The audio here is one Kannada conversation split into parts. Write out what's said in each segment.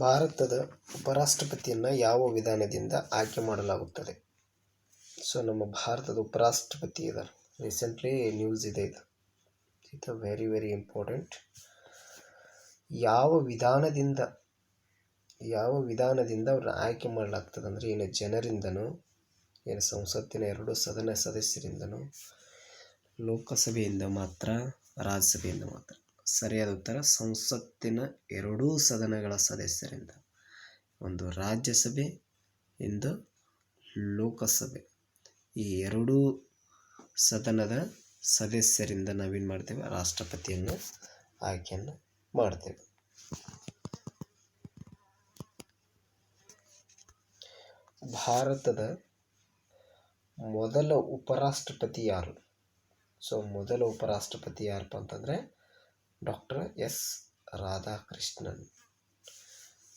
ಭಾರತದ ಉಪರಾಷ್ಟ್ರಪತಿಯನ್ನು ಯಾವ ವಿಧಾನದಿಂದ ಆಯ್ಕೆ ಮಾಡಲಾಗುತ್ತದೆ? ಸೊ, ನಮ್ಮ ಭಾರತದ ಉಪರಾಷ್ಟ್ರಪತಿ ಇದ್ದಾರೆ ರೀಸೆಂಟ್ಲಿ ನ್ಯೂಸ್ ಇದೆ ಇದು. ಇದು ವೆರಿ ವೆರಿ ಇಂಪಾರ್ಟೆಂಟ್ ಯಾವ ವಿಧಾನದಿಂದ ಯಾವ ವಿಧಾನದಿಂದ ಅವ್ರನ್ನ ಆಯ್ಕೆ ಮಾಡಲಾಗ್ತದೆ ಅಂದರೆ, ಏನು ಜನರಿಂದನೂ, ಏನು ಸಂಸತ್ತಿನ ಎರಡು ಸದನ ಸದಸ್ಯರಿಂದನೂ, ಲೋಕಸಭೆಯಿಂದ ಮಾತ್ರ, ರಾಜ್ಯಸಭೆಯಿಂದ ಮಾತ್ರ. ಸರಿಯಾದ ಉತ್ತರ, ಸಂಸತ್ತಿನ ಎರಡೂ ಸದನಗಳ ಸದಸ್ಯರಿಂದ. ಒಂದು ರಾಜ್ಯಸಭೆ, ಇಂದು ಲೋಕಸಭೆ. ಈ ಎರಡೂ ಸದನದ ಸದಸ್ಯರಿಂದ ನಾವೇನು ಮಾಡ್ತೇವೆ? ರಾಷ್ಟ್ರಪತಿಯನ್ನು ಆಯ್ಕೆಯನ್ನು ಮಾಡ್ತೇವೆ. ಭಾರತದ ಮೊದಲ ಉಪರಾಷ್ಟ್ರಪತಿ ಯಾರು? ಸೊ ಮೊದಲ ಉಪರಾಷ್ಟ್ರಪತಿ ಯಾರಪ್ಪ ಅಂತಂದರೆ ಡಾಕ್ಟರ್ ಎಸ್ ರಾಧಾಕೃಷ್ಣನ್.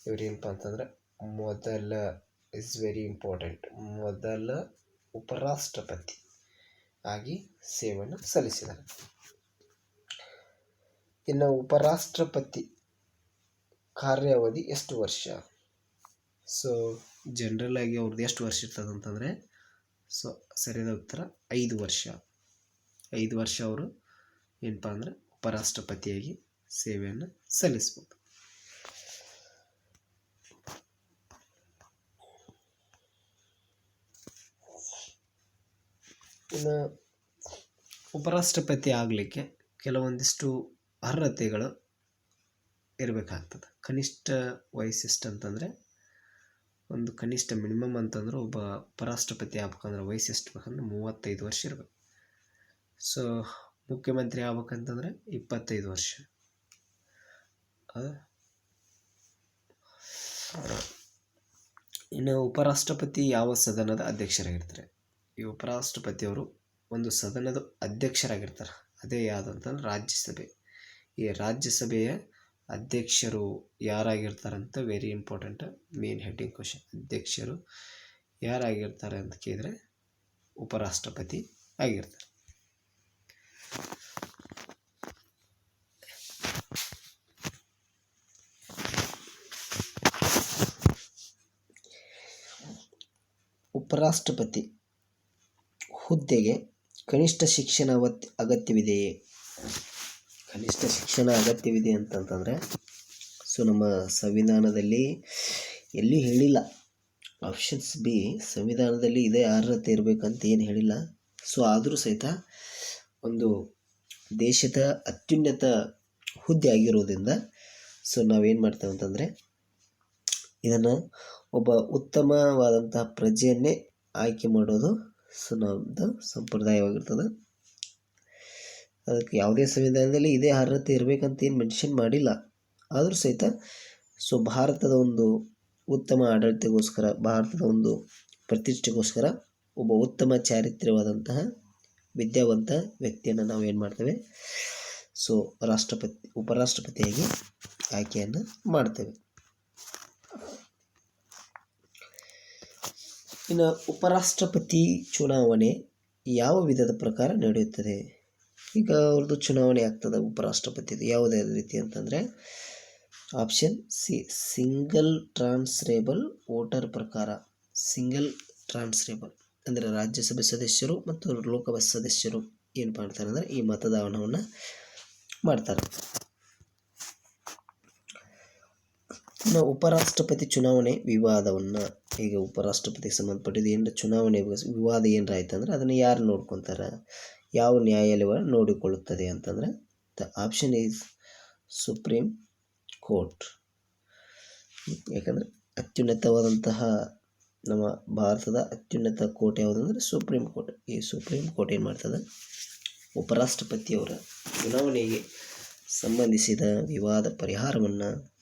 ಇವ್ರೇನಪ್ಪ ಅಂತಂದ್ರೆ ಮೊದಲ, ಇಸ್ ವೆರಿ ಇಂಪಾರ್ಟೆಂಟ್, ಮೊದಲ ಉಪರಾಷ್ಟ್ರಪತಿ ಆಗಿ ಸೇವೆಯನ್ನು ಸಲ್ಲಿಸಿದ್ದಾರೆ. ಇನ್ನು ಉಪರಾಷ್ಟ್ರಪತಿ ಕಾರ್ಯಾವಧಿ ಎಷ್ಟು ವರ್ಷ? ಸೊ ಜನರಲ್ ಆಗಿ ಅವ್ರದ್ದು ಎಷ್ಟು ವರ್ಷ ಇರ್ತದೆ ಅಂತಂದರೆ, ಸೊ, ಸರಿಯಾದ ಉತ್ತರ ಐದು ವರ್ಷ. ಐದು ವರ್ಷ ಅವರು ಏನಪ್ಪ ಅಂದರೆ ಉಪರಾಷ್ಟ್ರಪತಿಯಾಗಿ ಸೇವೆಯನ್ನು ಸಲ್ಲಿಸ್ಬೋದು. ಇನ್ನು ಉಪರಾಷ್ಟ್ರಪತಿ ಆಗಲಿಕ್ಕೆ ಕೆಲವೊಂದಿಷ್ಟು ಅರ್ಹತೆಗಳು ಇರಬೇಕಾಗ್ತದೆ. ಕನಿಷ್ಠ ವಯಸ್ಸೆಷ್ಟು ಅಂತಂದರೆ ಒಂದು ಕನಿಷ್ಠ ಮಿನಿಮಮ್ ಅಂತಂದ್ರೆ ಒಬ್ಬ ಉಪರಾಷ್ಟ್ರಪತಿ ಆಗ್ಬೇಕಂದ್ರೆ ವಯಸ್ಸು ಎಷ್ಟು ಬೇಕಂದ್ರೆ ಮೂವತ್ತೈದು ವರ್ಷ ಇರಬೇಕು. ಸೊ ಮುಖ್ಯಮಂತ್ರಿ ಆಗ್ಬೇಕಂತಂದ್ರೆ ಇಪ್ಪತ್ತೈದು ವರ್ಷ. ಇನ್ನು ಉಪರಾಷ್ಟ್ರಪತಿ ಯಾವ ಸದನದ ಅಧ್ಯಕ್ಷರಾಗಿರ್ತಾರೆ? ಈ ಉಪರಾಷ್ಟ್ರಪತಿಯವರು ಒಂದು ಸದನದ ಅಧ್ಯಕ್ಷರಾಗಿರ್ತಾರೆ. ಅದೇ ಯಾವುದಂತಂದ್ರೆ ರಾಜ್ಯಸಭೆ. ಈ ರಾಜ್ಯಸಭೆಯ ಅಧ್ಯಕ್ಷರು ಯಾರಾಗಿರ್ತಾರಂತ very important main heading question ಅಧ್ಯಕ್ಷರು ಯಾರಾಗಿರ್ತಾರೆ ಅಂತ ಕೇಳಿದರೆ ಉಪರಾಷ್ಟ್ರಪತಿ ಆಗಿರ್ತಾರೆ. ಉಪರಾಷ್ಟ್ರಪತಿ ಹುದ್ದೆಗೆ ಕನಿಷ್ಠ ಶಿಕ್ಷಣ ಅಗತ್ಯವಿದೆಯೇ? ಕನಿಷ್ಠ ಶಿಕ್ಷಣ ಅಗತ್ಯವಿದೆ ಅಂತಂತಂದರೆ, ಸೊ ನಮ್ಮ ಸಂವಿಧಾನದಲ್ಲಿ ಎಲ್ಲಿ ಹೇಳಿಲ್ಲ. ಆಪ್ಷನ್ಸ್ ಬಿ, ಸಂವಿಧಾನದಲ್ಲಿ ಇದೇ ಅರ್ಹತೆ ಇರಬೇಕಂತ ಏನು ಹೇಳಿಲ್ಲ. ಸೊ ಆದರೂ ಸಹಿತ ಒಂದು ದೇಶದ ಅತ್ಯುನ್ನತ ಹುದ್ದೆ ಆಗಿರೋದ್ರಿಂದ ಸೊ ನಾವೇನು ಮಾಡ್ತೇವೆ ಅಂತಂದರೆ ಇದನ್ನು ಒಬ್ಬ ಉತ್ತಮವಾದಂತಹ ಪ್ರಜೆಯನ್ನೇ ಆಯ್ಕೆ ಮಾಡೋದು ಸೊ ನಮ್ಮದು ಸಂಪ್ರದಾಯವಾಗಿರ್ತದೆ. ಅದಕ್ಕೆ ಯಾವುದೇ ಸಂವಿಧಾನದಲ್ಲಿ ಇದೇ ಅರ್ಹತೆ ಇರಬೇಕಂತ ಏನು ಮೆನ್ಷನ್ ಮಾಡಿಲ್ಲ. ಆದರೂ ಸಹಿತ ಸೊ ಭಾರತದ ಒಂದು ಉತ್ತಮ ಆಡಳಿತಗೋಸ್ಕರ, ಭಾರತದ ಒಂದು ಪ್ರತಿಷ್ಠೆಗೋಸ್ಕರ ಒಬ್ಬ ಉತ್ತಮ ಚಾರಿತ್ರ್ಯವಾದಂತಹ ವಿದ್ಯಾವಂತ ವ್ಯಕ್ತಿಯನ್ನು ನಾವು ಏನು ಮಾಡ್ತೇವೆ? ಸೊ, ರಾಷ್ಟ್ರಪತಿ, ಉಪರಾಷ್ಟ್ರಪತಿಯಾಗಿ ಆಯ್ಕೆಯನ್ನು ಮಾಡ್ತೇವೆ. ಇನ್ನು ಉಪರಾಷ್ಟ್ರಪತಿ ಚುನಾವಣೆ ಯಾವ ವಿಧದ ಪ್ರಕಾರ ನಡೆಯುತ್ತದೆ? ಈಗ ಅವ್ರದ್ದು ಚುನಾವಣೆ ಆಗ್ತದೆ, ಉಪರಾಷ್ಟ್ರಪತಿದು. ಯಾವುದೇ ರೀತಿ ಅಂತಂದರೆ option C single transferable voter ಪ್ರಕಾರ. ಸಿಂಗಲ್ ಟ್ರಾನ್ಸ್ರೇಬಲ್ ಅಂದರೆ ರಾಜ್ಯಸಭೆ ಸದಸ್ಯರು ಮತ್ತು ಲೋಕಸಭೆ ಸದಸ್ಯರು ಏನು ಮಾಡ್ತಾರೆ ಅಂದರೆ ಈ ಮತದಾನವನ್ನು ಮಾಡ್ತಾರೆ. ಇನ್ನು ಉಪರಾಷ್ಟ್ರಪತಿ ಚುನಾವಣೆ ವಿವಾದವನ್ನು ಈಗ ಉಪರಾಷ್ಟ್ರಪತಿಗೆ ಸಂಬಂಧಪಟ್ಟಿದ್ದು ಏನು ಚುನಾವಣೆ ವಿವಾದ ಏನರ ಆಯ್ತು ಅಂದರೆ ಅದನ್ನು ಯಾರು ನೋಡ್ಕೊತಾರೆ? ಯಾವ ನ್ಯಾಯಾಲಯ ನೋಡಿಕೊಳ್ಳುತ್ತದೆ ಅಂತಂದರೆ the option is Supreme Court. ಯಾಕಂದರೆ ಅತ್ಯುನ್ನತವಾದಂತಹ ನಮ್ಮ ಭಾರತದ ಅತ್ಯುನ್ನತ ಕೋರ್ಟ್ ಯಾವುದಂದ್ರೆ ಸುಪ್ರೀಂ ಕೋರ್ಟ್. ಈ ಸುಪ್ರೀಂ ಕೋರ್ಟ್ ಏನು ಮಾಡ್ತದೆ? ಉಪರಾಷ್ಟ್ರಪತಿಯವರ ಚುನಾವಣೆಗೆ ಸಂಬಂಧಿಸಿದ ವಿವಾದ ಪರಿಹಾರವನ್ನು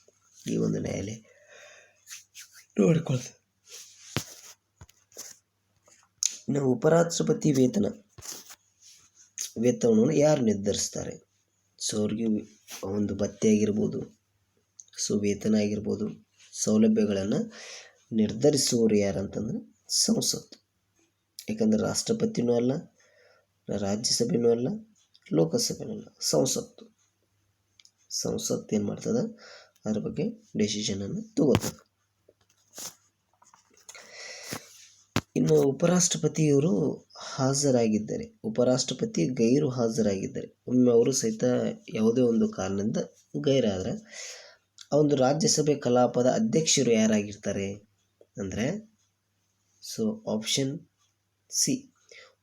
ಈ ಒಂದು ನ್ಯಾಯಾಲಯ ನೋಡಿಕೊಳ್ತದೆ. ಇನ್ನು ಉಪರಾಷ್ಟ್ರಪತಿ ವೇತನ, ವೇತನವನ್ನು ಯಾರು ನಿರ್ಧರಿಸ್ತಾರೆ? ಸೊ, ಅವ್ರಿಗೆ ಒಂದು ಭತ್ಯೆ ಆಗಿರ್ಬೋದು, ಸೊ, ವೇತನ ಆಗಿರ್ಬೋದು, ಸೌಲಭ್ಯಗಳನ್ನು ನಿರ್ಧರಿಸುವವರು ಯಾರು ಅಂತಂದರೆ ಸಂಸತ್ತು. ಯಾಕಂದರೆ ರಾಷ್ಟ್ರಪತಿನೂ ಅಲ್ಲ, ರಾಜ್ಯಸಭೆನೂ ಅಲ್ಲ, ಲೋಕಸಭೆನೂ ಅಲ್ಲ, ಸಂಸತ್ತು. ಸಂಸತ್ತು ಏನು ಮಾಡ್ತದೆ? ಅದ್ರ ಬಗ್ಗೆ ಡಿಸಿಷನನ್ನು ತಗೋತದೆ. ಇನ್ನು ಉಪರಾಷ್ಟ್ರಪತಿಯವರು ಹಾಜರಾಗಿದ್ದಾರೆ. ಉಪರಾಷ್ಟ್ರಪತಿ ಗೈರು ಹಾಜರಾಗಿದ್ದಾರೆ. ಒಮ್ಮೆ ಅವರು ಸಹಿತ ಯಾವುದೇ ಒಂದು ಕಾರಣದಿಂದ ಗೈರಾದರೆ, ಆ ಒಂದು ರಾಜ್ಯಸಭೆ ಕಲಾಪದ ಅಧ್ಯಕ್ಷರು ಯಾರಾಗಿರ್ತಾರೆ? ಅಂದರೆ ಸೊ ಆಪ್ಷನ್ ಸಿ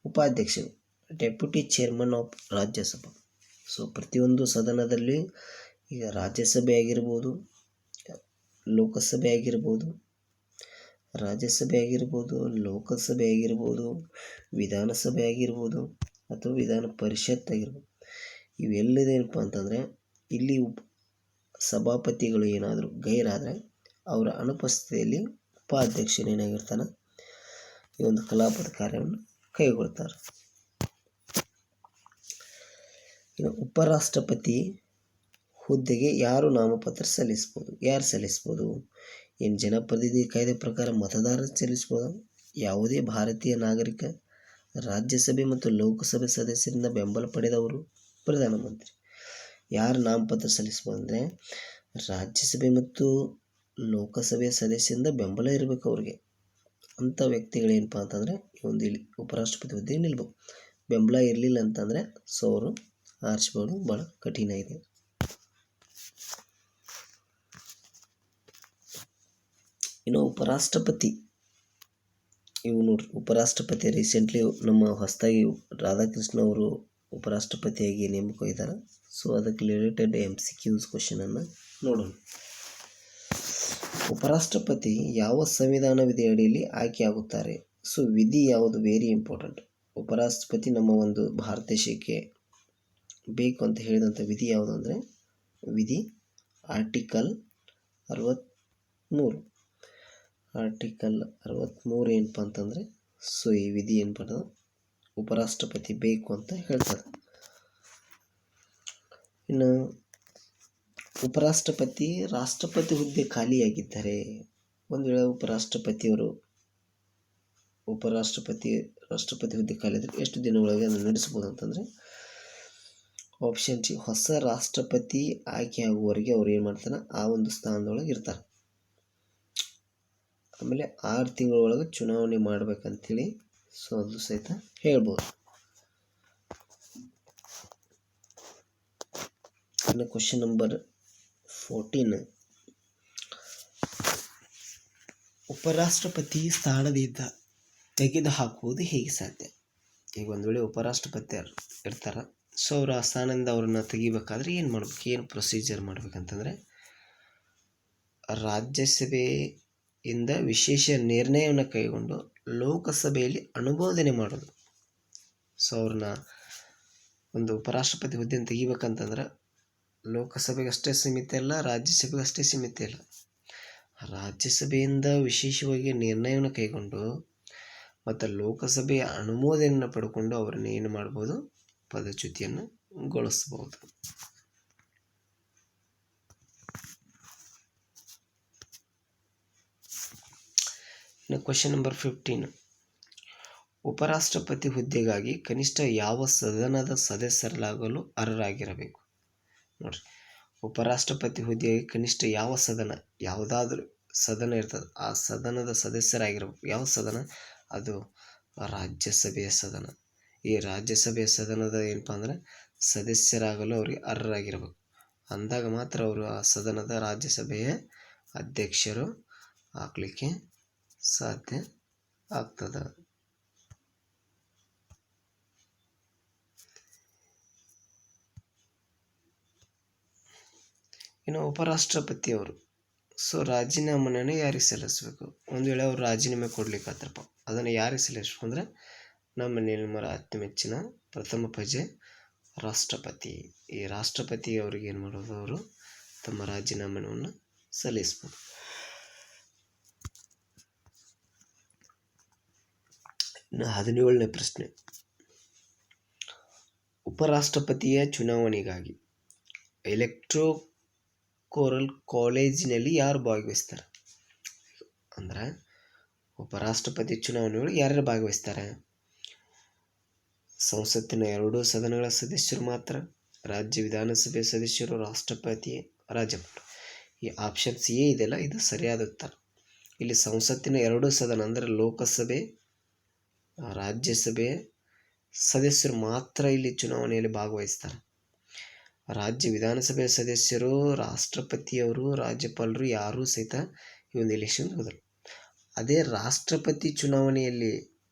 ಉಪಾಧ್ಯಕ್ಷರು deputy chairman of Rajya Sabha so ಪ್ರತಿಯೊಂದು ಸದನದಲ್ಲಿ ಈಗ ರಾಜ್ಯಸಭೆ ಆಗಿರ್ಬೋದು, ಲೋಕಸಭೆ ಆಗಿರ್ಬೋದು, ರಾಜ್ಯಸಭೆ ಆಗಿರ್ಬೋದು, ಲೋಕಸಭೆ ಆಗಿರ್ಬೋದು, ವಿಧಾನಸಭೆ ಆಗಿರ್ಬೋದು, ಅಥವಾ ವಿಧಾನ ಪರಿಷತ್ ಆಗಿರ್ಬೋದು, ಇವೆಲ್ಲದೇನಪ್ಪ ಅಂತಂದರೆ, ಇಲ್ಲಿ ಉಪ್, ಸಭಾಪತಿಗಳು ಏನಾದರೂ ಗೈರಾದರೆ, ಅವರ ಅನುಪಸ್ಥಿತಿಯಲ್ಲಿ ಉಪಾಧ್ಯಕ್ಷರು ಏನಾಗಿರ್ತಾನೆ ಈ ಒಂದು ಕಲಾಪದ ಕಾರ್ಯವನ್ನು ಕೈಗೊಳ್ತಾರೆ. ಇನ್ನು ಉಪರಾಷ್ಟ್ರಪತಿ ಹುದ್ದೆಗೆ ಯಾರು ನಾಮಪತ್ರ ಸಲ್ಲಿಸ್ಬೋದು? ಯಾರು ಸಲ್ಲಿಸ್ಬೋದು? ಏನು ಜನಪ್ರತಿನಿಧಿ ಕಾಯ್ದೆ ಪ್ರಕಾರ ಮತದಾರರು ಸಲ್ಲಿಸ್ಬೋದು? ಯಾವುದೇ ಭಾರತೀಯ ನಾಗರಿಕ ರಾಜ್ಯಸಭೆ ಮತ್ತು ಲೋಕಸಭೆ ಸದಸ್ಯರಿಂದ ಬೆಂಬಲ ಪಡೆದವರು ಪ್ರಧಾನಮಂತ್ರಿ. ಯಾರು ನಾಮಪತ್ರ ಸಲ್ಲಿಸ್ಬೋದು ಅಂದರೆ ರಾಜ್ಯಸಭೆ ಮತ್ತು ಲೋಕಸಭೆಯ ಸದಸ್ಯರಿಂದ ಬೆಂಬಲ ಇರಬೇಕು ಅವ್ರಿಗೆ. ಅಂಥ ವ್ಯಕ್ತಿಗಳೇನಪ್ಪ ಅಂತಂದರೆ ಒಂದು ಇಲ್ಲಿ ಉಪರಾಷ್ಟ್ರಪತಿ ಹುದ್ದೆ ನಿಲ್ಬೇಕು ಬೆಂಬಲ ಇರಲಿಲ್ಲ ಅಂತಂದರೆ ಸೊ ಅವರು ಆರಿಸ್ಬೋದು ಭಾಳ ಕಠಿಣ ಇದೆ. ಇನ್ನು ಉಪರಾಷ್ಟ್ರಪತಿ, ಇವು ನೋಡ್ರಿ. ಉಪರಾಷ್ಟ್ರಪತಿ ರೀಸೆಂಟ್ಲಿ ನಮ್ಮ ಹೊಸದಾಗಿ ರಾಧಾಕೃಷ್ಣ ಅವರು ಉಪರಾಷ್ಟ್ರಪತಿಯಾಗಿ ನೇಮಕ ಇದ್ದಾರೆ ಸೊ ಅದಕ್ಕೆ ರಿಲೇಟೆಡ್ ಎಂ ಸಿ ಕ್ಯೂಸ್ ಕ್ವಶನನ್ನು ನೋಡೋಣ. ಉಪರಾಷ್ಟ್ರಪತಿ ಯಾವ ಸಂವಿಧಾನ ವಿಧಿ ಅಡಿಯಲ್ಲಿ ಆಯ್ಕೆಯಾಗುತ್ತಾರೆ? ಸೊ, ವಿಧಿ ಯಾವುದು? ವೆರಿ ಇಂಪಾರ್ಟೆಂಟ್ ಉಪರಾಷ್ಟ್ರಪತಿ ನಮ್ಮ ಒಂದು ಭಾರತ ದೇಶಕ್ಕೆ ಬೇಕು ಅಂತ ಹೇಳಿದಂಥ ವಿಧಿ ಯಾವುದು ಅಂದರೆ, ವಿಧಿ ಆರ್ಟಿಕಲ್ ಅರವತ್ತ್ಮೂರು ಆರ್ಟಿಕಲ್ ಅರವತ್ತ್ಮೂರು ಏನಪ್ಪ ಅಂತಂದರೆ, ಸೊ, ಈ ವಿಧಿ ಏನು ಅಂತಂದ್ರೆ ಉಪರಾಷ್ಟ್ರಪತಿ ಬೇಕು ಅಂತ ಹೇಳ್ತಾರೆ. ಇನ್ನು ಉಪರಾಷ್ಟ್ರಪತಿ ರಾಷ್ಟ್ರಪತಿ ಹುದ್ದೆ ಖಾಲಿಯಾಗಿದ್ದರೆ ಒಂದು ವೇಳೆ ಉಪರಾಷ್ಟ್ರಪತಿಯವರು ಉಪರಾಷ್ಟ್ರಪತಿ ರಾಷ್ಟ್ರಪತಿ ಹುದ್ದೆ ಖಾಲಿ ಇದ್ದರೆ ಎಷ್ಟು ದಿನದೊಳಗೆ ಅದನ್ನು ನಡೆಸ್ಬೋದು ಅಂತಂದರೆ ಆಪ್ಷನ್ ಸಿ ಹೊಸ ರಾಷ್ಟ್ರಪತಿ ಆಯ್ಕೆ ಆಗುವವರೆಗೆ ಅವ್ರು ಏನು ಮಾಡ್ತಾರೆ ಆ ಒಂದು ಸ್ಥಾನದೊಳಗೆ ಇರ್ತಾರೆ ಆಮೇಲೆ ಆರು ತಿಂಗಳೊಳಗೆ ಚುನಾವಣೆ ಮಾಡ್ಬೇಕಂತೇಳಿ ಸೊ ಅದು ಸಹಿತ ಹೇಳ್ಬೋದು. ಇನ್ನು ಕ್ವಶನ್ ನಂಬರ್ ಫೋರ್ಟೀನ್ ಉಪರಾಷ್ಟ್ರಪತಿ ಸ್ಥಾನದಿಂದ ತೆಗೆದು ಹಾಕುವುದು ಹೇಗೆ ಸಾಧ್ಯ? ಈಗ ಒಂದು ವೇಳೆ ಉಪರಾಷ್ಟ್ರಪತಿ ಇರ್ತಾರ ಸೊ ಅವರ ಸ್ಥಾನದಿಂದ ಅವ್ರನ್ನ ತೆಗಿಬೇಕಾದ್ರೆ ಏನು ಮಾಡ್ಬೇಕು? ಏನು ಪ್ರೊಸೀಜರ್ ಮಾಡ್ಬೇಕಂತಂದರೆ, ರಾಜ್ಯಸಭೆಯಿಂದ ವಿಶೇಷ ನಿರ್ಣಯವನ್ನು ಕೈಗೊಂಡು ಲೋಕಸಭೆಯಲ್ಲಿ ಅನುಮೋದನೆ ಮಾಡೋದು. ಸೊ ಅವ್ರನ್ನ ಒಂದು ಉಪರಾಷ್ಟ್ರಪತಿ ಹುದ್ದೆಯನ್ನು ತೆಗಿಬೇಕಂತಂದ್ರೆ ಲೋಕಸಭೆಗೆ ಅಷ್ಟೇ ಸೀಮಿತ ಇಲ್ಲ ರಾಜ್ಯಸಭೆಗಷ್ಟೇ ಸೀಮಿತ ಇಲ್ಲ. ರಾಜ್ಯಸಭೆಯಿಂದ ವಿಶೇಷವಾಗಿ ನಿರ್ಣಯವನ್ನು ಕೈಗೊಂಡು ಮತ್ತು ಲೋಕಸಭೆಯ ಅನುಮೋದನೆಯನ್ನು ಪಡ್ಕೊಂಡು ಅವರನ್ನು ಏನು ಮಾಡ್ಬೋದು, ಪದಚ್ಯುತಿಯನ್ನು ಗೊಳಿಸ್ಬೋದು. ಇನ್ನು ಕ್ವಶನ್ ನಂಬರ್ ಫಿಫ್ಟೀನ್ ಉಪರಾಷ್ಟ್ರಪತಿ ಹುದ್ದೆಗಾಗಿ ಕನಿಷ್ಠ ಯಾವ ಸದನದ ಸದಸ್ಯರಲ್ಲಾಗಲು ಅರ್ಹರಾಗಿರಬೇಕು? ನೋಡ್ರಿ. ಉಪರಾಷ್ಟ್ರಪತಿ ಹುದ್ದೆಗೆ ಕನಿಷ್ಠ ಯಾವ ಸದನ, ಯಾವುದಾದ್ರೂ ಸದನ ಇರ್ತದೆ. ಆ ಸದನದ ಸದಸ್ಯರಾಗಿರ್ಬೇಕು ಯಾವ ಸದನ? ಅದು ರಾಜ್ಯಸಭೆಯ ಸದನ. ಈ ರಾಜ್ಯಸಭೆಯ ಸದನದ ಏನಪ್ಪ ಅಂದ್ರೆ, ಸದಸ್ಯರಾಗಲು ಅವರಿಗೆ ಅರ್ಹರಾಗಿರ್ಬೇಕು. ಅಂದಾಗ ಮಾತ್ರ ಅವರು ಆ ಸದನದ ರಾಜ್ಯಸಭೆಯ ಅಧ್ಯಕ್ಷರು ಆಗಲಿಕ್ಕೆ ಸಾಧ್ಯ ಆಗ್ತದೆ. ಇನ್ನು ಉಪರಾಷ್ಟ್ರಪತಿಯವರು. ಸೊ ರಾಜೀನಾಮೆಯನ್ನು ಯಾರಿಗೆ ಸಲ್ಲಿಸಬೇಕು? ಒಂದು ವೇಳೆ ಅವರು ರಾಜೀನಾಮೆ ಕೊಡ್ಲಿಕ್ಕಾತ್ರಪ್ಪ ಅದನ್ನು ಯಾರಿಗೆ ಸಲ್ಲಿಸ್ಬೇಕು ಅಂದರೆ ನಮ್ಮ ನಿರ್ಮಲ ಅತ್ಯಮೆಚ್ಚಿನ ಪ್ರಥಮ ಪ್ರಜೆ ರಾಷ್ಟ್ರಪತಿ. ಈ ರಾಷ್ಟ್ರಪತಿ ಅವರಿಗೆ ಏನು ಮಾಡೋದು? ಅವರು ತಮ್ಮ ರಾಜೀನಾಮೆಯನ್ನು ಸಲ್ಲಿಸ್ಬೋದು. ಇನ್ನು ಹದಿನೇಳನೇ ಪ್ರಶ್ನೆ. ಉಪರಾಷ್ಟ್ರಪತಿಯ ಚುನಾವಣೆಗಾಗಿ ಎಲೆಕ್ಟ್ರೋ ಕೋರಲ್ ಕಾಲೇಜಿನಲ್ಲಿ ಯಾರು ಭಾಗವಹಿಸ್ತಾರೆ? ಅಂದ್ರೆ ಉಪರಾಷ್ಟ್ರಪತಿ ಚುನಾವಣೆಯೊಳಗೆ ಯಾರ್ಯಾರು ಭಾಗವಹಿಸ್ತಾರೆ? ಸಂಸತ್ತಿನ ಎರಡೂ ಸದನಗಳ ಸದಸ್ಯರು ಮಾತ್ರ, ರಾಜ್ಯ ವಿಧಾನಸಭೆ ಸದಸ್ಯರು, ರಾಷ್ಟ್ರಪತಿ ರಾಜ್ಯಪಾಲ ಈ ಆಪ್ಷನ್ಸ್ ಎ ಇದೆಯಲ್ಲ, ಇದು ಸರಿಯಾದ ಉತ್ತರ. ಇಲ್ಲಿ ಸಂಸತ್ತಿನ ಎರಡೂ ಸದನ ಅಂದರೆ ಲೋಕಸಭೆ, ರಾಜ್ಯಸಭೆ ಸದಸ್ಯರು ಮಾತ್ರ ಇಲ್ಲಿ ಚುನಾವಣೆಯಲ್ಲಿ ಭಾಗವಹಿಸ್ತಾರೆ. ರಾಜ್ಯ ವಿಧಾನಸಭೆ ಸದಸ್ಯರು, ರಾಷ್ಟ್ರಪತಿಯವರು, ರಾಜ್ಯಪಾಲರು ಯಾರೂ ಸಹಿತ ಈ ಒಂದು ಎಲೆಕ್ಷನ್ ಹೋದರು. ಅದೇ ರಾಷ್ಟ್ರಪತಿ ಚುನಾವಣೆಯಲ್ಲಿ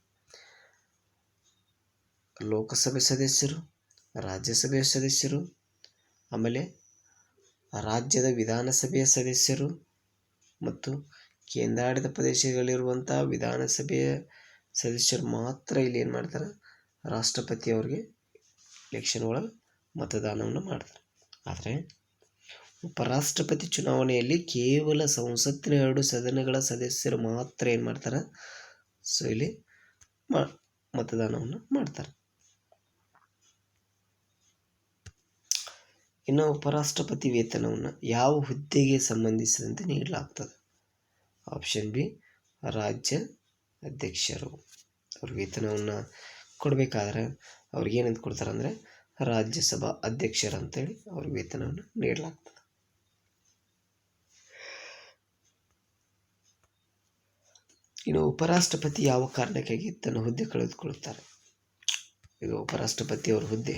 ಲೋಕಸಭೆ ಸದಸ್ಯರು, ರಾಜ್ಯಸಭೆಯ ಸದಸ್ಯರು, ಆಮೇಲೆ ರಾಜ್ಯದ ವಿಧಾನಸಭೆಯ ಸದಸ್ಯರು ಮತ್ತು ಕೇಂದ್ರಾಡಳಿತ ಪ್ರದೇಶಗಳಿರುವಂಥ ವಿಧಾನಸಭೆಯ ಸದಸ್ಯರು ಮಾತ್ರ ಇಲ್ಲಿ ಏನು ಮಾಡ್ತಾರೆ? ರಾಷ್ಟ್ರಪತಿ ಅವ್ರಿಗೆ ಎಲೆಕ್ಷನ್ ಒಳಗೆ ಮತದಾನವನ್ನು ಮಾಡ್ತಾರೆ. ಆದರೆ ಉಪರಾಷ್ಟ್ರಪತಿ ಚುನಾವಣೆಯಲ್ಲಿ ಕೇವಲ ಸಂಸತ್ತಿನ ಎರಡು ಸದನಗಳ ಸದಸ್ಯರು ಮಾತ್ರ ಏನು ಮಾಡ್ತಾರೆ? ಸೊ, ಇಲ್ಲಿ ಮತದಾನವನ್ನು ಮಾಡ್ತಾರೆ. ಇನ್ನು ಉಪರಾಷ್ಟ್ರಪತಿ ವೇತನವನ್ನು ಯಾವ ಹುದ್ದೆಗೆ ಸಂಬಂಧಿಸಿದಂತೆ ನೀಡಲಾಗ್ತದೆ? ಆಪ್ಷನ್ ಬಿ, ರಾಜ್ಯ ಅಧ್ಯಕ್ಷರು. ಅವ್ರ ವೇತನವನ್ನು ಕೊಡಬೇಕಾದ್ರೆ ಅವ್ರಿಗೆ ಏನಂತ ಕೊಡ್ತಾರೆ ಅಂದರೆ ರಾಜ್ಯಸಭಾ ಅಧ್ಯಕ್ಷರಂತೇಳಿ ಅವ್ರ ವೇತನವನ್ನು ನೀಡಲಾಗ್ತದೆ. ಇನ್ನು ಉಪರಾಷ್ಟ್ರಪತಿ ಯಾವ ಕಾರಣಕ್ಕಾಗಿ ತನ್ನ ಹುದ್ದೆ ಕಳೆದುಕೊಳ್ಳುತ್ತಾರೆ? ಈಗ ಉಪರಾಷ್ಟ್ರಪತಿ ಅವ್ರ ಹುದ್ದೆ.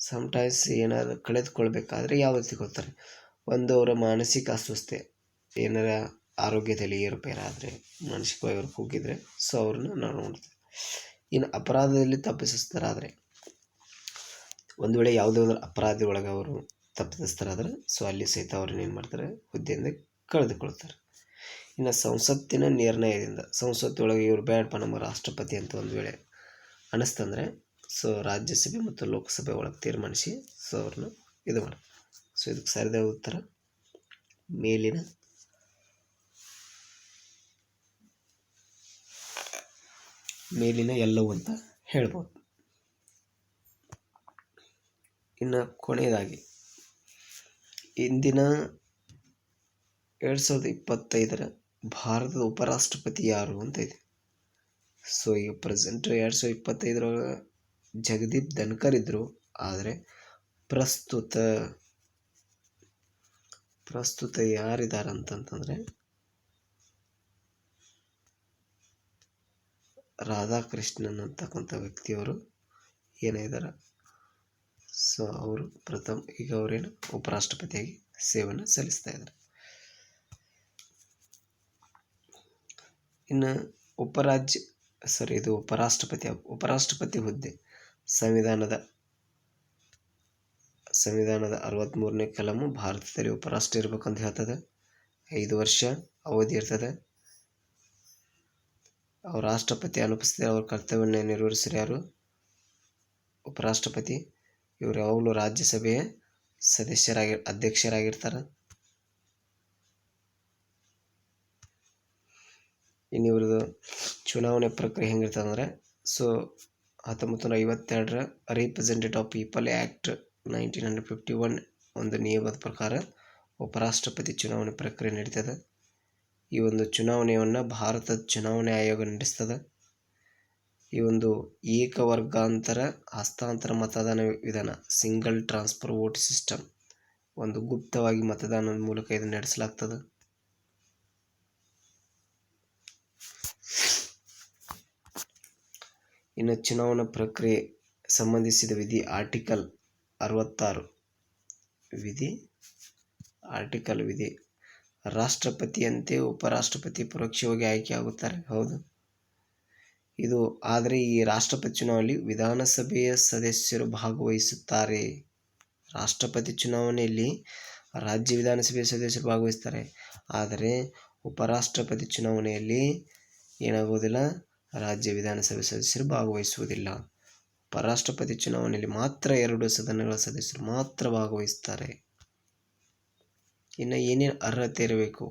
ಸಮ್ಟೈಮ್ಸ್ ಏನಾದರೂ ಕಳೆದುಕೊಳ್ಬೇಕಾದ್ರೆ ಯಾವ ರೀತಿ ಕೊಡ್ತಾರೆ ಒಂದು ಅವರ ಮಾನಸಿಕ ಅಸ್ವಸ್ಥೆ, ಏನಾರ ಆರೋಗ್ಯದಲ್ಲಿ ಏರುಪೇರಾದರೆ ಮಾನಸಿಕವಾಗಿ ಅವ್ರು ಕುಗ್ಗಿದ್ರೆ ಸೊ ಅವ್ರನ್ನ ನಾವು ನೋಡ್ತೀವಿ. ಇನ್ನು ಅಪರಾಧದಲ್ಲಿ ತಪ್ಪಿತಸ್ಥರಾದರೆ ಒಂದು ವೇಳೆ ಯಾವುದೇ ಒಂದು ಅಪರಾಧಿ ಒಳಗೆ ಅವರು ತಪ್ಪಿಸ್ತಾರಾದ್ರೆ ಸೊ ಅಲ್ಲಿ ಸಹಿತ ಅವ್ರನ್ನ ಏನು ಮಾಡ್ತಾರೆ? ಹುದ್ದೆಯಿಂದ ಕಳೆದುಕೊಳ್ತಾರೆ. ಇನ್ನು ಸಂಸತ್ತಿನ ನಿರ್ಣಯದಿಂದ ಸಂಸತ್ತೊಳಗೆ ಇವರು, ಬೇಡಪ್ಪ, ನಮ್ಮ ರಾಷ್ಟ್ರಪತಿ ಅಂತ ಒಂದು ವೇಳೆ ಅನ್ನಿಸ್ತಂದರೆ ಸೊ ರಾಜ್ಯಸಭೆ ಮತ್ತು ಲೋಕಸಭೆ ಒಳಗೆ ತೀರ್ಮಾನಿಸಿ, ಸೊ ಅವ್ರನ್ನ ಇದು ಮಾಡಿ. ಸೊ ಇದಕ್ಕೆ ಸರಿಯಾದ ಉತ್ತರ, ಮೇಲಿನ ಮೇಲಿನ ಎಲ್ಲವೂ ಅಂತ ಹೇಳ್ಬೋದು. ಇನ್ನು ಕೊನೆಯದಾಗಿ, ಇಂದಿನ ಎರಡು ಸಾವಿರದ ಇಪ್ಪತ್ತೈದರ ಭಾರತದ ಉಪರಾಷ್ಟ್ರಪತಿ ಯಾರು ಅಂತ ಇದೆ. ಸೊ ಈಗ ಪ್ರೆಸೆಂಟ್ ಎರಡು ಸಾವಿರದ ಇಪ್ಪತ್ತೈದರೊಳಗೆ ಜಗದೀಪ್ ಧನ್ಕರ್ ಇದ್ದರು ಆದರೆ ಪ್ರಸ್ತುತ ಪ್ರಸ್ತುತ ಯಾರಿದ್ದಾರೆ ಅಂತಂತಂದರೆ ರಾಧಾಕೃಷ್ಣನ್ ಅಂತಕ್ಕಂಥ ವ್ಯಕ್ತಿಯವರು ಏನಿದ್ದಾರೆ ಸೊ ಅವರು ಪ್ರಥಮ ಈಗ ಅವರೇನು ಉಪರಾಷ್ಟ್ರಪತಿಯಾಗಿ ಸೇವೆಯನ್ನು ಸಲ್ಲಿಸ್ತಾ ಇದ್ದಾರೆ. ಇನ್ನು ಉಪರಾಜ್ಯ ಸರಿ ಇದು ಉಪರಾಷ್ಟ್ರಪತಿ ಉಪರಾಷ್ಟ್ರಪತಿ ಹುದ್ದೆ ಸಂವಿಧಾನದ ಸಂವಿಧಾನದ ಅರವತ್ತ್ಮೂರನೇ ಕಲಮು ಭಾರತದಲ್ಲಿ ಉಪರಾಷ್ಟ್ರ ಇರ್ಬೇಕಂತ ಹೇಳ್ತದೆ. ಐದು ವರ್ಷ ಅವಧಿ ಇರ್ತದೆ. ಅವರು ರಾಷ್ಟ್ರಪತಿ ಅನುಪಸ್ಥಿತಿ ಅವ್ರ ಕರ್ತವ್ಯವನ್ನು ನಿರ್ವಹಿಸಿರು ಯಾರು? ಉಪರಾಷ್ಟ್ರಪತಿ. ಇವರು ಯಾವಾಗಲೂ ರಾಜ್ಯಸಭೆಯ ಸದಸ್ಯರಾಗಿ, ಅಧ್ಯಕ್ಷರಾಗಿರ್ತಾರೆ. ಇನ್ನು ಇವ್ರದ್ದು ಚುನಾವಣೆ ಪ್ರಕ್ರಿಯೆ ಹೆಂಗಿರ್ತದೆ ಅಂದರೆ, ಸೊ ಹತ್ತೊಂಬತ್ತು ನೂರ ಐವತ್ತೆರಡರ representative of people act nineteen hundred fifty one ಒಂದು ನಿಯಮದ ಪ್ರಕಾರ ಉಪರಾಷ್ಟ್ರಪತಿ ಚುನಾವಣೆ ಪ್ರಕ್ರಿಯೆ ನಡೀತದೆ. ಈ ಒಂದು ಚುನಾವಣೆಯನ್ನು ಭಾರತದ ಚುನಾವಣೆ ಆಯೋಗ ನಡೆಸ್ತದೆ. ಈ ಒಂದು ಏಕವರ್ಗಾಂತರ ಹಸ್ತಾಂತರ ಮತದಾನ ವಿಧಾನ ಸಿಂಗಲ್ ಟ್ರಾನ್ಸ್ಫರ್ ವೋಟ್ ಸಿಸ್ಟಮ್ ಒಂದು ಗುಪ್ತವಾಗಿ ಮತದಾನದ ಮೂಲಕ ಇದು ನಡೆಸಲಾಗ್ತದೆ. ಇನ್ನು ಚುನಾವಣಾ ಪ್ರಕ್ರಿಯೆ ಸಂಬಂಧಿಸಿದ ವಿಧಿ ಆರ್ಟಿಕಲ್ ಅರವತ್ತಾರು. ವಿಧಿ ಆರ್ಟಿಕಲ್ ವಿಧಿ. ರಾಷ್ಟ್ರಪತಿಯಂತೆ ಉಪರಾಷ್ಟ್ರಪತಿ ಪರೋಕ್ಷವಾಗಿ ಆಯ್ಕೆಯಾಗುತ್ತಾರೆ ಹೌದು. ಇದು ಆದರೆ ಈ ರಾಷ್ಟ್ರಪತಿ ಚುನಾವಣೆಯಲ್ಲಿ ವಿಧಾನಸಭೆಯ ಸದಸ್ಯರು ಭಾಗವಹಿಸುತ್ತಾರೆ. ರಾಷ್ಟ್ರಪತಿ ಚುನಾವಣೆಯಲ್ಲಿ ರಾಜ್ಯ ವಿಧಾನಸಭೆಯ ಸದಸ್ಯರು ಭಾಗವಹಿಸ್ತಾರೆ ಆದರೆ ಉಪರಾಷ್ಟ್ರಪತಿ ಚುನಾವಣೆಯಲ್ಲಿ ಏನಾಗುವುದಿಲ್ಲ? ರಾಜ್ಯ ವಿಧಾನಸಭೆ ಸದಸ್ಯರು ಭಾಗವಹಿಸುವುದಿಲ್ಲ. ಉಪರಾಷ್ಟ್ರಪತಿ ಚುನಾವಣೆಯಲ್ಲಿ ಮಾತ್ರ ಎರಡು ಸದನಗಳ ಸದಸ್ಯರು ಮಾತ್ರ ಭಾಗವಹಿಸ್ತಾರೆ ಇನ್ನು ಏನೇನು ಅರ್ಹತೆ ಇರಬೇಕು?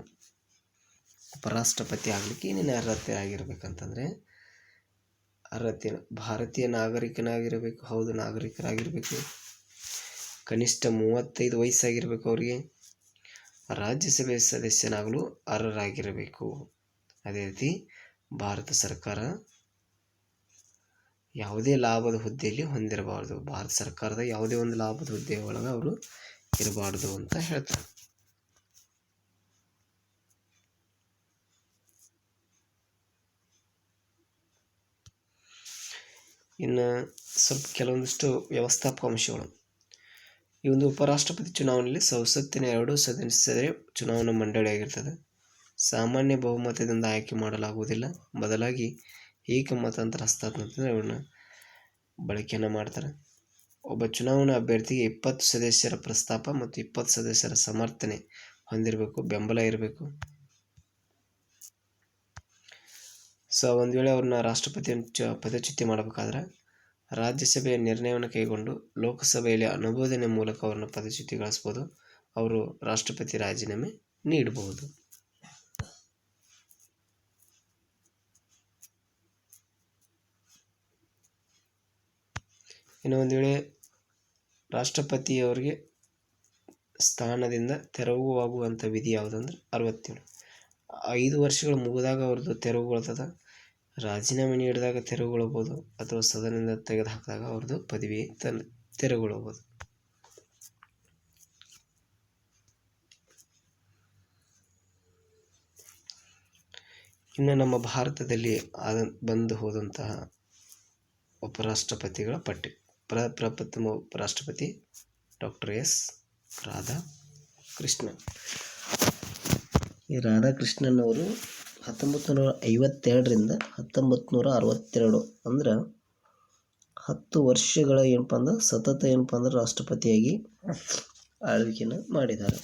ಉಪರಾಷ್ಟ್ರಪತಿ ಆಗಲಿಕ್ಕೆ ಏನೇನು ಅರ್ಹತೆ ಆಗಿರ್ಬೇಕಂತಂದರೆ ಅರ್ಹತೆ ಭಾರತೀಯ ನಾಗರಿಕನಾಗಿರಬೇಕು, ಹೌದು, ನಾಗರಿಕರಾಗಿರಬೇಕು. ಕನಿಷ್ಠ ಮೂವತ್ತೈದು ವಯಸ್ಸಾಗಿರಬೇಕು ಅವರಿಗೆ. ರಾಜ್ಯಸಭೆ ಸದಸ್ಯನಾಗಲು ಅರ್ಹರಾಗಿರಬೇಕು. ಅದೇ ರೀತಿ ಭಾರತ ಸರ್ಕಾರ ಯಾವುದೇ ಲಾಭದ ಹುದ್ದೆಯಲ್ಲಿ ಹೊಂದಿರಬಾರ್ದು. ಭಾರತ ಸರ್ಕಾರದ ಯಾವುದೇ ಒಂದು ಲಾಭದ ಹುದ್ದೆ ಒಳಗೆ ಅವರು ಇರಬಾರ್ದು ಅಂತ ಹೇಳ್ತಾರೆ. ಇನ್ನು ಸ್ವಲ್ಪ ಕೆಲವೊಂದಿಷ್ಟು ವ್ಯವಸ್ಥಾಪಕ ಅಂಶಗಳು. ಈ ಒಂದು ಉಪರಾಷ್ಟ್ರಪತಿ ಚುನಾವಣೆಯಲ್ಲಿ ಸಂಸತ್ತಿನ ಎರಡು ಸದಸ್ಯರೇ ಚುನಾವಣಾ ಮಂಡಳಿ ಆಗಿರ್ತದೆ. ಸಾಮಾನ್ಯ ಬಹುಮತದಿಂದ ಆಯ್ಕೆ ಮಾಡಲಾಗುವುದಿಲ್ಲ. ಬದಲಾಗಿ ಏಕ ಮತಾಂತರ ಹಸ್ತಾಂತರ ಇವನ್ನ ಬಳಕೆಯನ್ನು ಮಾಡ್ತಾರೆ. ಒಬ್ಬ ಚುನಾವಣಾ ಅಭ್ಯರ್ಥಿಗೆ ಇಪ್ಪತ್ತು ಸದಸ್ಯರ ಪ್ರಸ್ತಾಪ ಮತ್ತು ಇಪ್ಪತ್ತು ಸದಸ್ಯರ ಸಮರ್ಥನೆ ಹೊಂದಿರಬೇಕು, ಬೆಂಬಲ ಇರಬೇಕು. ಸೊ ಒಂದು ವೇಳೆ ಅವ್ರನ್ನ ರಾಷ್ಟ್ರಪತಿ ಚ, ಪದಚ್ಯುತಿ ಮಾಡಬೇಕಾದ್ರೆ ರಾಜ್ಯಸಭೆಯ ನಿರ್ಣಯವನ್ನು ಕೈಗೊಂಡು ಲೋಕಸಭೆಯಲ್ಲಿ ಅನುಮೋದನೆ ಮೂಲಕ ಅವರನ್ನು ಪದಚ್ಯುತಿಗೊಳಿಸ್ಬೋದು ಅವರು ರಾಷ್ಟ್ರಪತಿ ರಾಜೀನಾಮೆ ನೀಡಬಹುದು. ಇನ್ನು ಒಂದು ವೇಳೆ ರಾಷ್ಟ್ರಪತಿಯವರಿಗೆ ಸ್ಥಾನದಿಂದ ತೆರವುವಾಗುವಂಥ ವಿಧಿ ಯಾವುದಂದ್ರೆ ಅರವತ್ತೇಳು. ಐದು ವರ್ಷಗಳು ಮುಗಿದಾಗ ಅವ್ರದ್ದು ತೆರವುಗೊಳ್ತದ ರಾಜೀನಾಮೆ ನೀಡಿದಾಗ ತೆರವುಗೊಳ್ಳಬಹುದು ಅಥವಾ ಸದನದಿಂದ ತೆಗೆದುಹಾಕಿದಾಗ ಅವ್ರದ್ದು ಪದವಿ ತನ್ನ ತೆರವುಗೊಳ್ಳಬಹುದು. ಇನ್ನು ನಮ್ಮ ಭಾರತದಲ್ಲಿ ಆದ ಬಂದು ಹೋದಂತಹ ಉಪರಾಷ್ಟ್ರಪತಿಗಳ ಪಟ್ಟಿ. ಪ್ರ ಪ್ರಪ್ರಥಮ ಉಪರಾಷ್ಟ್ರಪತಿ ಡಾಕ್ಟರ್ ಎಸ್ ರಾಧಾ ಕೃಷ್ಣ ಈ ರಾಧಾಕೃಷ್ಣನ್ ಅವರು ಹತ್ತೊಂಬತ್ತು ನೂರ ಐವತ್ತೆರಡರಿಂದ ಹತ್ತೊಂಬತ್ತು ನೂರ ಅರವತ್ತೆರಡು ಅಂದ್ರೆ ಹತ್ತು ವರ್ಷಗಳ ಏನಪ್ಪ ಅಂದ್ರೆ ಸತತ ಏನಪ್ಪ ಅಂದ್ರೆ ರಾಷ್ಟ್ರಪತಿಯಾಗಿ ಆಳ್ವಿಕೆಯನ್ನು ಮಾಡಿದ್ದಾರೆ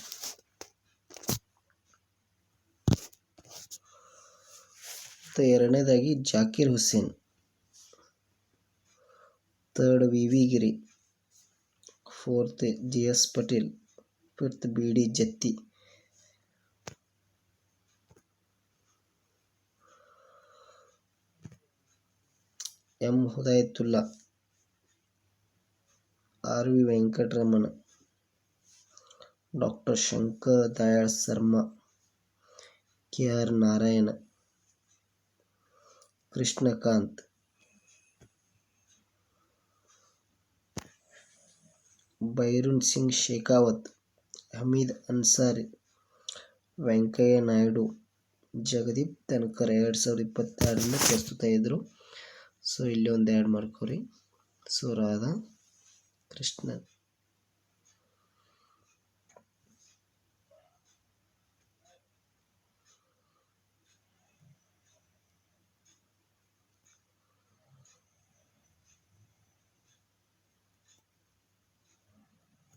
ಮತ್ತು ಎರಡನೇದಾಗಿ Zakir Hussain. Third V V Giri. Fourth G S Patel. Fifth B D Jatti. M Hidayatullah, R V Venkataraman, doctor Shankar Dayal Sharma, K R Narayana, Krishan Kant, Bhairon Singh Shekhawat, Hamid Ansari, Venkaiah Naidu, Jagdeep Dhankhar ಎರಡು ಸಾವಿರದ ಇಪ್ಪತ್ತಾರರಿಂದ ಪ್ರಸ್ತುತ ಇದ್ದರು ಸೊ ಇಲ್ಲಿ ಒಂದು ಆ್ಯಡ್ ಮಾಡ್ಕೊರಿ ಸೊ ರಾಧಾ ಕೃಷ್ಣ.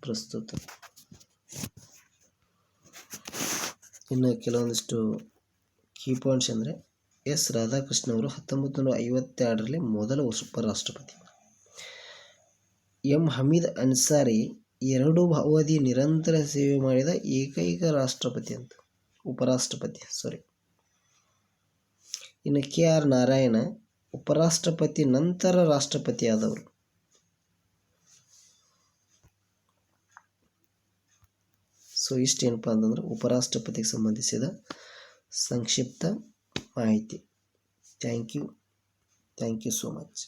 ಪ್ರಸ್ತುತ. ಇನ್ನು ಕೆಲವೊಂದಿಷ್ಟು ಕೀ ಪಾಯಿಂಟ್ಸ್ ಅಂದರೆ ಎಸ್. ರಾಧಾಕೃಷ್ಣ ಅವರು ಹತ್ತೊಂಬತ್ತು ನೂರ ಐವತ್ತೆರಡರಲ್ಲಿ ಮೊದಲ ಉಪರಾಷ್ಟ್ರಪತಿ. ಎಂ. ಹಮೀದ್ ಅನ್ಸಾರಿ ಎರಡು ಅವಧಿ ನಿರಂತರ ಸೇವೆ ಮಾಡಿದ ಏಕೈಕ ರಾಷ್ಟ್ರಪತಿ ಅಂತ. ಉಪರಾಷ್ಟ್ರಪತಿ ಸಾರಿ ಇನ್ನು ಕೆ. ಆರ್. ನಾರಾಯಣ ಉಪರಾಷ್ಟ್ರಪತಿ, ನಂತರ ರಾಷ್ಟ್ರಪತಿ ಆದವರು ಸೊ ಇಷ್ಟೇನಪ್ಪ ಅಂತಂದ್ರೆ ಉಪರಾಷ್ಟ್ರಪತಿಗೆ ಸಂಬಂಧಿಸಿದ ಸಂಕ್ಷಿಪ್ತ ಮಾಹಿತಿ thank you thank you so much